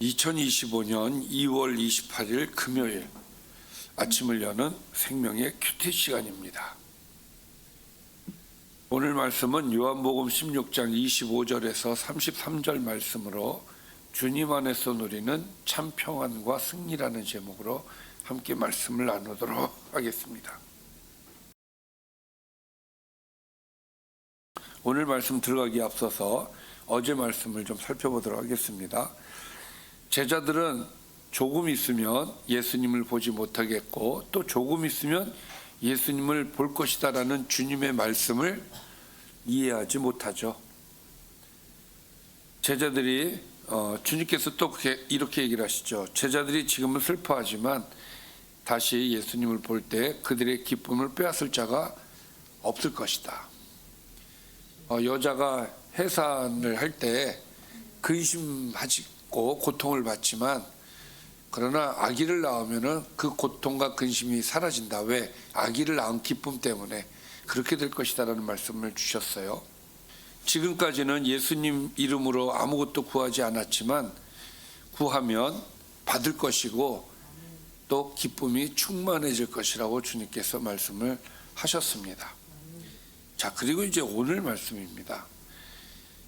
2025년 2월 28일 금요일 아침을 여는 생명의 큐티 시간입니다. 오늘 말씀은 요한복음 16장 25절에서 33절 말씀으로 주님 안에서 누리는 참 평안과 승리라는 제목으로 함께 말씀을 나누도록 하겠습니다. 오늘 말씀 들어가기 앞서서 어제 말씀을 좀 살펴보도록 하겠습니다. 제자들은 조금 있으면 예수님을 보지 못하겠고 또 조금 있으면 예수님을 볼 것이다라는 주님의 말씀을 이해하지 못하죠. 제자들이 어, 주님께서 또 이렇게 얘기를 하시죠. 제자들이 지금은 슬퍼하지만 다시 예수님을 볼 때 그들의 기쁨을 빼앗을 자가 없을 것이다. 어, 여자가 해산을 할 때 근심하 고 고통을 받지만 그러나 아기를 낳으면은 그 고통과 근심이 사라진다. 왜? 아기를 낳은 기쁨 때문에 그렇게 될 것이다라는 말씀을 주셨어요. 지금까지는 예수님 이름으로 아무것도 구하지 않았지만 구하면 받을 것이고 또 기쁨이 충만해질 것이라고 주님께서 말씀을 하셨습니다. 자, 그리고 이제 오늘 말씀입니다.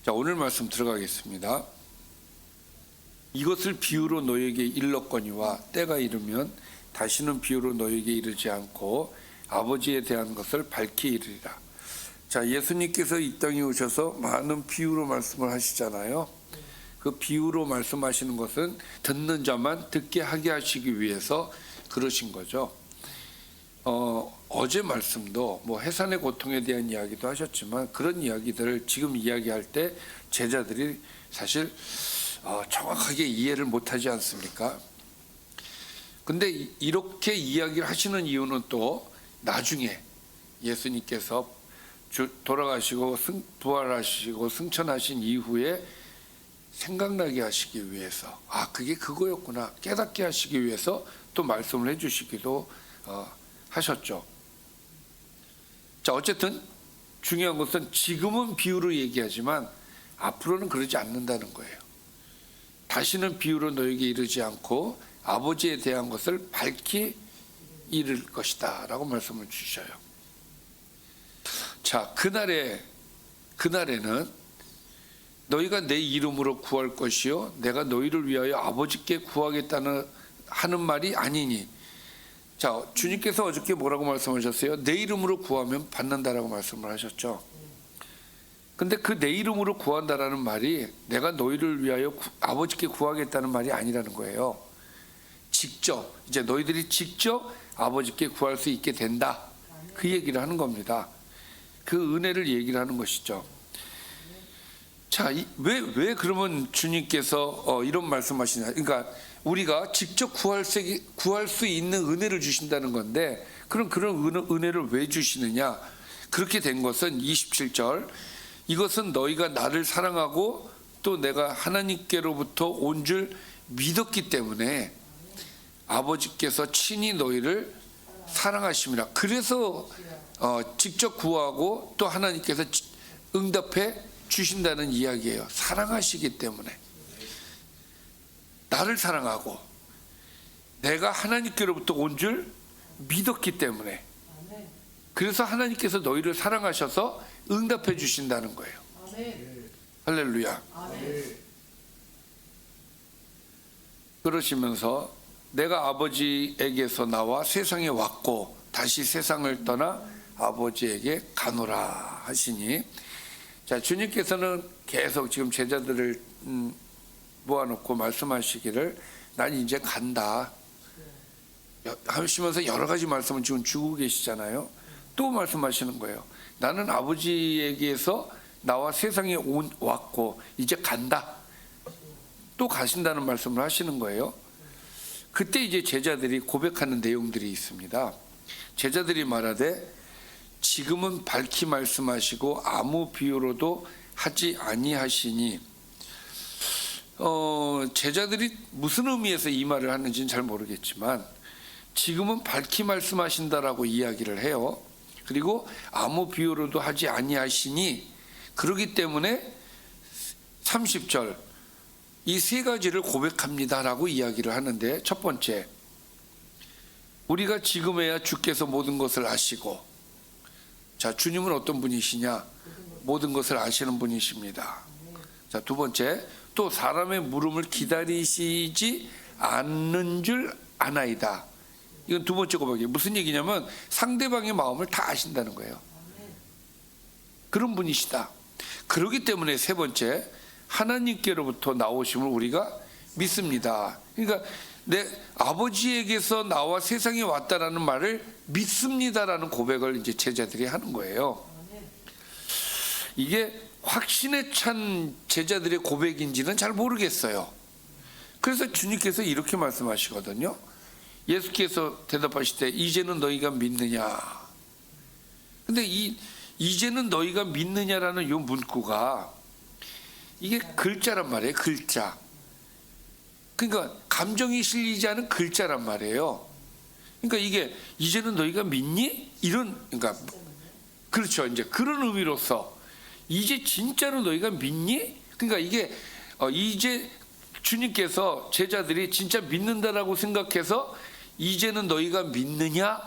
자, 오늘 말씀 들어가겠습니다. 이것을 비유로 너에게 일렀거니와 때가 이르면 다시는 비유로 너에게 이르지 않고 아버지에 대한 것을 밝히 이르리라. 자, 예수님께서 이 땅에 오셔서 많은 비유로 말씀을 하시잖아요. 그 비유로 말씀하시는 것은 듣는 자만 듣게 하게 하시기 위해서 그러신 거죠. 어, 어제 말씀도 뭐 해산의 고통에 대한 이야기도 하셨지만 그런 이야기들을 지금 이야기할 때 제자들이 사실 어, 정확하게 이해를 못하지 않습니까? 근데 이- 이렇게 이야기를 하시는 이유는 또 나중에 예수님께서 주- 돌아가시고 승, 부활하시고 승천하신 이후에 생각나게 하시기 위해서 아 그게 그거였구나 깨닫게 하시기 위해서 또 말씀을 해주시기도 어, 하셨죠. 자 어쨌든 중요한 것은 지금은 비유로 얘기하지만 앞으로는 그러지 않는다는 거예요. 다시는 비유로 너에게 이르지 않고 아버지에 대한 것을 밝히 이를 것이다 라고 말씀을 주셔요. 자 그날에 그날에는 너희가 내 이름으로 구할 것이요 내가 너희를 위하여 아버지께 구하겠다는 하는 말이 아니니 자 주님께서 어저께 뭐라고 말씀하셨어요? 내 이름으로 구하면 받는다라고 말씀을 하셨죠. 근데 그 내 이름으로 구한다라는 말이 내가 너희를 위하여 구- 아버지께 구하겠다는 말이 아니라는 거예요. 직접 이제 너희들이 직접 아버지께 구할 수 있게 된다. 그 얘기를 하는 겁니다. 그 은혜를 얘기를 하는 것이죠. 자, 왜 왜 그러면 주님께서 어, 이런 말씀하시냐? 그러니까 우리가 직접 구할 수 구할 수 있는 은혜를 주신다는 건데 그럼 그런 은혜, 은혜를 왜 주시느냐? 그렇게 된 것은 27절 이것은 너희가 나를 사랑하고 또 내가 하나님께로부터 온 줄 믿었기 때문에 아버지께서 친히 너희를 사랑하심이라. 그래서 어, 직접 구하고 또 하나님께서 지- 응답해 주신다는 이야기예요. 사랑하시기 때문에 나를 사랑하고 내가 하나님께로부터 온 줄 믿었기 때문에 그래서 하나님께서 너희를 사랑하셔서 응답해 주신다는 거예요. 할렐루야. 그러시면서 내가 아버지에게서 나와 세상에 왔고 다시 세상을 떠나 아버지에게 가노라 하시니 자 주님께서는 계속 지금 제자들을 음, 모아놓고 말씀하시기를 난 이제 간다 여- 하시면서 여러 가지 말씀을 지금 주고 계시잖아요 또 말씀하시는 거예요 나는 아버지에게서 나와 세상에 온, 왔고 이제 간다 또 가신다는 말씀을 하시는 거예요. 그때 이제 제자들이 고백하는 내용들이 있습니다. 제자들이 말하되 지금은 밝히 말씀하시고 아무 비유로도 하지 아니하시니 어, 제자들이 무슨 의미에서 이 말을 하는지는 잘 모르겠지만 지금은 밝히 말씀하신다라고 이야기를 해요. 그리고 아무 비유로도 하지 아니하시니 그러기 때문에 30절 이 세 가지를 고백합니다라고 이야기를 하는데 첫 번째 우리가 지금에야 주께서 모든 것을 아시고 자 주님은 어떤 분이시냐 모든 것을 아시는 분이십니다. 자 두 번째 또 사람의 물음을 기다리시지 않는 줄 아나이다. 이건 두 번째 고백이에요. 무슨 얘기냐면 상대방의 마음을 다 아신다는 거예요. 그런 분이시다. 그렇기 때문에 세 번째 하나님께로부터 나오심을 우리가 믿습니다. 그러니까 내 아버지에게서 나와 세상에 왔다라는 말을 믿습니다라는 고백을 이제 제자들이 하는 거예요. 이게 확신에 찬 제자들의 고백인지는 잘 모르겠어요. 그래서 주님께서 이렇게 말씀하시거든요. 예수께서 대답하실 때 이제는 너희가 믿느냐? 근데 이 이제는 너희가 믿느냐라는 요 문구가 이게 글자란 말이에요. 글자. 그러니까 감정이 실리지 않은 글자란 말이에요. 그러니까 이게 이제는 너희가 믿니? 이런 그러니까 그렇죠. 이제 그런 의미로서 이제 진짜로 너희가 믿니? 그러니까 이게 어, 이제 주님께서 제자들이 진짜 믿는다라고 생각해서 이제는 너희가 믿느냐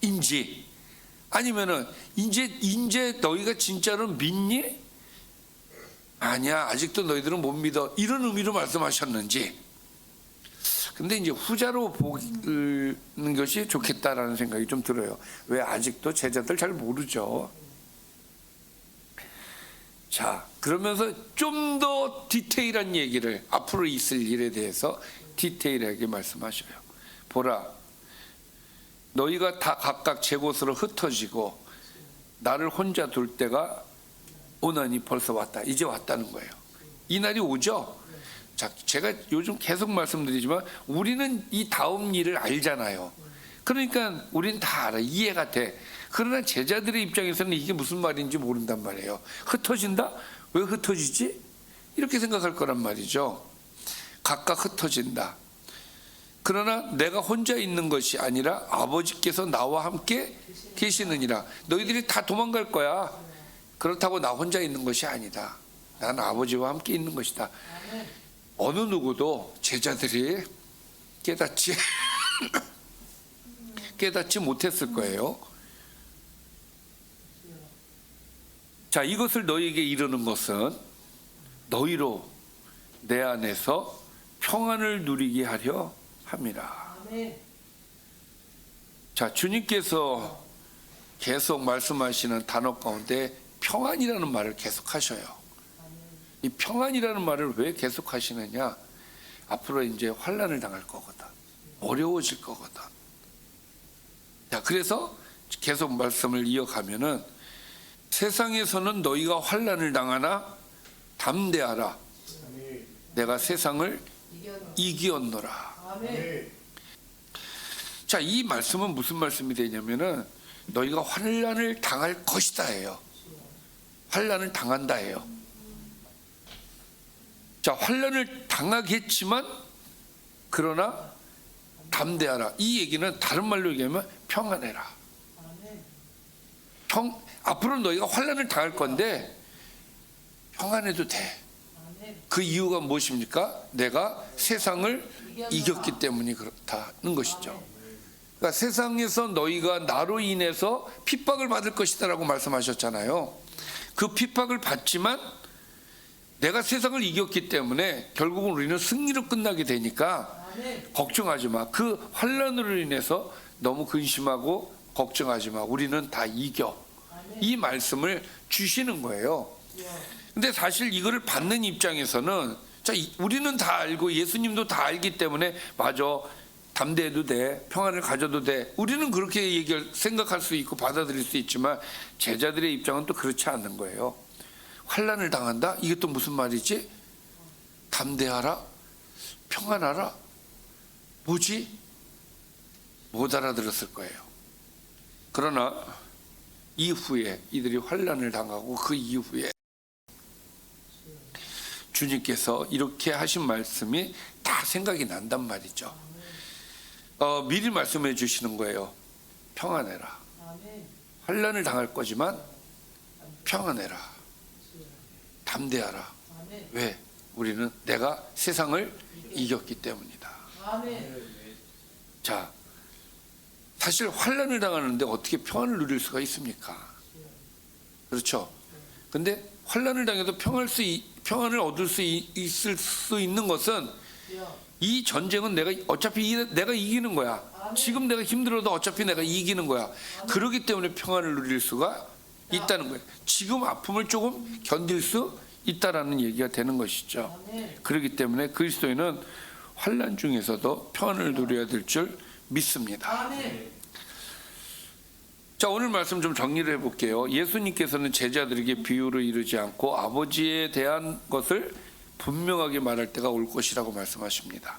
인지. 아니면은 이제 이제 너희가 진짜로 믿니? 아니야 아직도 너희들은 못 믿어. 이런 의미로 말씀하셨는지. 근데 이제 후자로 보는 것이 좋겠다라는 생각이 좀 들어요. 왜 아직도 제자들 잘 모르죠? 자 그러면서 좀 더 디테일한 얘기를 앞으로 있을 일에 대해서 디테일하게 말씀하셔요 보라 너희가 다 각각 제 곳으로 흩어지고 나를 혼자 둘 때가 오나니 벌써 왔다. 이제 왔다는 거예요. 이 날이 오죠. 자, 제가 요즘 계속 말씀드리지만 우리는 이 다음 일을 알잖아요. 그러니까 우리는 다 알아. 이해가 돼. 그러나 제자들의 입장에서는 이게 무슨 말인지 모른단 말이에요. 흩어진다? 왜 흩어지지? 이렇게 생각할 거란 말이죠. 각각 흩어진다. 그러나 내가 혼자 있는 것이 아니라 아버지께서 나와 함께 계시느니라. 너희들이 다 도망갈 거야. 그렇다고 나 혼자 있는 것이 아니다. 나는 아버지와 함께 있는 것이다. 어느 누구도 제자들이 깨닫지 깨닫지 못했을 거예요. 자, 이것을 너희에게 이르는 것은 너희로 내 안에서 평안을 누리게 하려 합니다. 자, 주님께서 계속 말씀하시는 단어 가운데 평안이라는 말을 계속 하셔요. 이 평안이라는 말을 왜 계속 하시느냐? 앞으로 이제 환란을 당할 거거든. 어려워질 거거든. 자, 그래서 계속 말씀을 이어가면은 세상에서는 너희가 환란을 당하나 담대하라. 내가 세상을 이기었노라. 자, 이 말씀은 무슨 말씀이 되냐면은 너희가 환란을 당할 것이다예요. 환란을 당한다예요. 자, 환란을 당하겠지만 그러나 담대하라. 이 얘기는 다른 말로 얘기하면 평안해라. 평 앞으로 너희가 환란을 당할 건데 평안해도 돼. 그 이유가 무엇입니까? 내가 세상을 이겼기 때문이 그렇다는 것이죠. 그러니까 세상에서 너희가 나로 인해서 핍박을 받을 것이다라고 말씀하셨잖아요. 그 핍박을 받지만 내가 세상을 이겼기 때문에 결국은 우리는 승리로 끝나게 되니까 걱정하지 마. 그 환란으로 인해서 너무 근심하고 걱정하지 마. 우리는 다 이겨. 이 말씀을 주시는 거예요. 근데 사실 이거를 받는 입장에서는 자 이- 우리는 다 알고 예수님도 다 알기 때문에 맞아. 담대해도 돼. 평안을 가져도 돼. 우리는 그렇게 얘기할 생각할 수 있고 받아들일 수 있지만 제자들의 입장은 또 그렇지 않는 거예요. 환란을 당한다? 이게 또 무슨 말이지? 담대하라? 평안하라? 뭐지? 못 알아들었을 거예요. 그러나 이후에 이들이 환란을 당하고 그 이후에 주님께서 이렇게 하신 말씀이 다 생각이 난단 말이죠. 어, 미리 말씀해 주시는 거예요. 평안해라. 환란을 당할 거지만 평안해라. 담대하라. 왜? 우리는 내가 세상을 이겼기 때문이다. 자, 사실 환란을 당하는데 어떻게 평안을 누릴 수가 있습니까? 그렇죠. 근데 환란을 당해도 평할 수 이- 평안을 얻을 수 이- 있을 수 있는 것은. 이 전쟁은 내가 어차피 이- 내가 이기는 거야. 지금 내가 힘들어도 어차피 내가 이기는 거야. 그렇기 때문에 평안을 누릴 수가 있다는 거예요. 지금 아픔을 조금 견딜 수 있다라는 얘기가 되는 것이죠. 그렇기 때문에 그리스도인은 환란 중에서도 평안을 누려야 될 줄 믿습니다. 자 오늘 말씀 좀 정리를 해볼게요. 예수님께서는 제자들에게 비유를 이르지 않고 아버지에 대한 것을 분명하게 말할 때가 올 것이라고 말씀하십니다.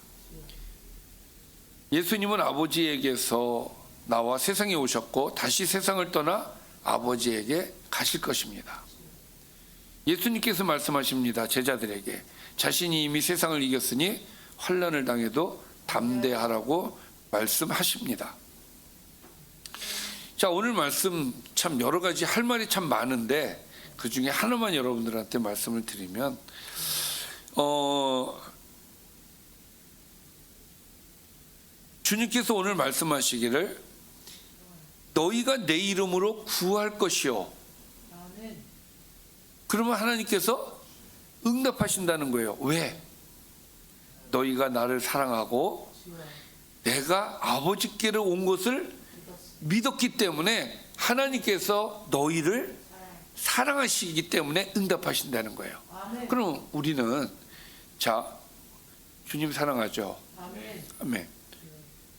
예수님은 아버지에게서 나와 세상에 오셨고 다시 세상을 떠나 아버지에게 가실 것입니다. 예수님께서 말씀하십니다. 제자들에게 자신이 이미 세상을 이겼으니 환란을 당해도 담대하라고 말씀하십니다. 자 오늘 말씀 참 여러 가지 할 말이 참 많은데 그 중에 하나만 여러분들한테 말씀을 드리면 어 주님께서 오늘 말씀하시기를 너희가 내 이름으로 구할 것이요. 그러면 하나님께서 응답하신다는 거예요 왜 너희가 나를 사랑하고. 내가 아버지께로 온 것을 믿었기 때문에 하나님께서 너희를 사랑하시기 때문에 응답하신다는 거예요. 아멘. 그럼 우리는 자 주님 사랑하죠. 아멘. 아멘.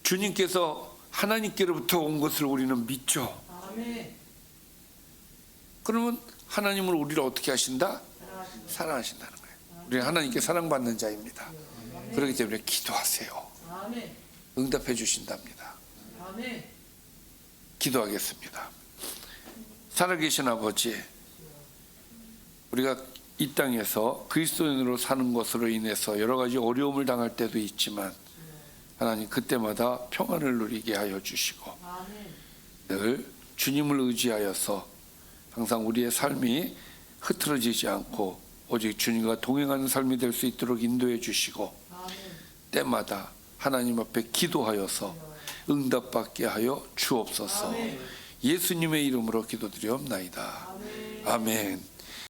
주님께서 하나님께로부터 온 것을 우리는 믿죠. 아멘. 그러면 하나님은 우리를 어떻게 하신다? 사랑하신다. 사랑하신다는 거예요. 우리는 하나님께 사랑받는 자입니다. 그렇기 때문에 기도하세요. 아멘. 응답해 주신답니다. 아멘. 기도하겠습니다. 살아계신 아버지, 우리가 이 땅에서 그리스도인으로 사는 것으로 인해서 여러 가지 어려움을 당할 때도 있지만 하나님 그때마다 평안을 누리게 하여 주시고. 늘 주님을 의지하여서 항상 우리의 삶이 흐트러지지 않고 오직 주님과 동행하는 삶이 될 수 있도록 인도해 주시고. 때마다 하나님 앞에 기도하여서 응답받게 하여 주옵소서. 아멘. 예수님의 이름으로 기도드리옵나이다. 아멘. 아멘.